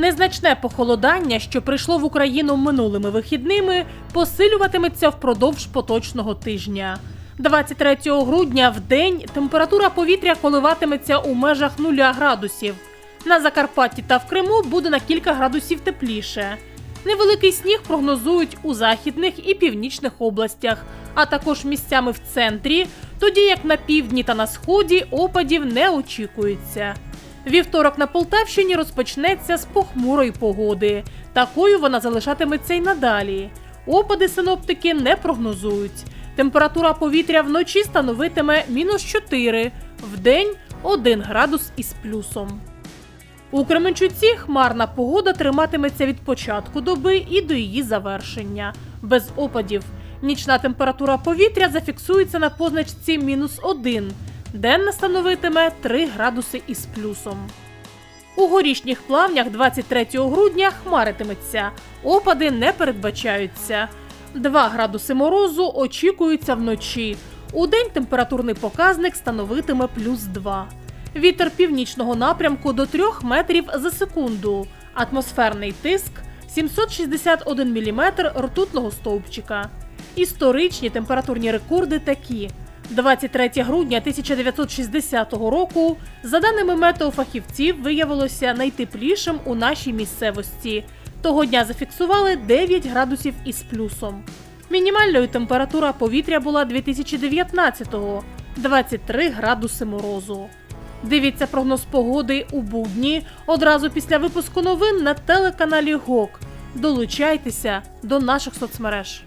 Незначне похолодання, що прийшло в Україну минулими вихідними, посилюватиметься впродовж поточного тижня. 23 грудня в день температура повітря коливатиметься у межах 0 градусів. На Закарпатті та в Криму буде на кілька градусів тепліше. Невеликий сніг прогнозують у західних і північних областях, а також місцями в центрі, тоді як на півдні та на сході опадів не очікується. Вівторок на Полтавщині розпочнеться з похмурої погоди. Такою вона залишатиметься й надалі. Опади синоптики не прогнозують. Температура повітря вночі становитиме мінус 4, вдень 1 градус із плюсом. У Кременчуці хмарна погода триматиметься від початку доби і до її завершення. Без опадів. Нічна температура повітря зафіксується на позначці мінус 1. Денна становитиме 3 градуси із плюсом. У горішніх плавнях 23 грудня хмаритиметься. Опади не передбачаються. 2 градуси морозу очікуються вночі. У день температурний показник становитиме плюс 2. Вітер північного напрямку до 3 метрів за секунду. Атмосферний тиск 761 мм ртутного стовпчика. Історичні температурні рекорди такі. 23 грудня 1960 року, за даними метеофахівців, виявилося найтеплішим у нашій місцевості. Того дня зафіксували 9 градусів із плюсом. Мінімальною температура повітря була 2019-го – 23 градуси морозу. Дивіться прогноз погоди у будні одразу після випуску новин на телеканалі ГОК. Долучайтеся до наших соцмереж.